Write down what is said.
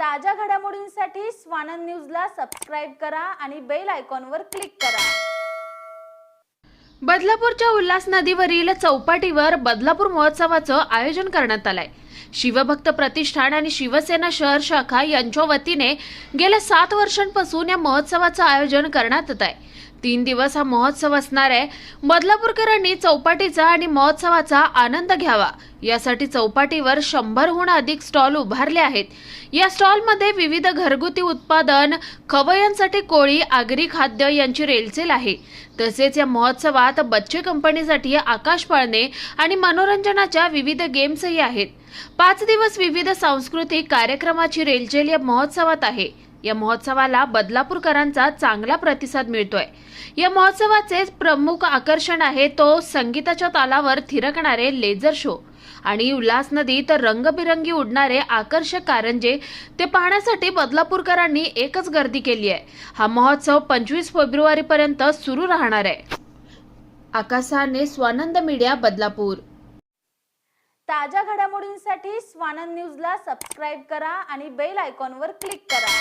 ताज्या घडामोडींसाठी स्वानंद न्यूजला सबस्क्राईब करा आणि बेल आयकॉनवर क्लिक करा. बदलापूरच्या उल्हास नदीवरील चौपाटीवर बदलापूर महोत्सवाचं आयोजन करण्यात आलंय. शिवभक्त प्रतिष्ठान आणि शिवसेना शहर शाखा यांच्या वतीने गेल्या सात वर्षांपासून या महोत्सवाचं आयोजन करण्यात येत आहे. तीन दिवस हा महोत्सव असणार आहे. बदलापूरकरांनी चौपाटीचा आणि महोत्सवाचा आनंद घ्यावा. यासाठी चौपाटीवर शंभरहून अधिक स्टॉल उभारले आहेत. या स्टॉलमध्ये विविध घरगुती उत्पादन खवयांसाठी कोळी आगरी खाद्य यांची रेलचेल आहे. तसेच या महोत्सवात बच्चे कंपनीसाठी आकाश पाळणे आणि मनोरंजनाच्या विविध गेम्सही आहेत. पाच दिवस विविध सांस्कृतिक कार्यक्रमाची रेलचेल या महोत्सवात आहे. या महोत्सवाला बदलापूरकरांचा चांगला प्रतिसाद मिळतोय. या महोत्सवाचे प्रमुख आकर्षण आहे तो संगीताच्या तालावर थिरकणारे लेझर शो आणि उल्हास नदीत रंगबिरंगी उडणारे आकर्षक कारंजे ते पाहण्यासाठी बदलापूरकरांनी एकच गर्दी केली आहे. हा महोत्सव पंचवीस फेब्रुवारी पर्यंत सुरू राहणार आहे. आकाशाने स्वानंद मीडिया बदलापूर. ताज्या घडामोडींसाठी स्वानंद न्यूजला सबस्क्राईब करा आणि बेल आयकॉनवर क्लिक करा.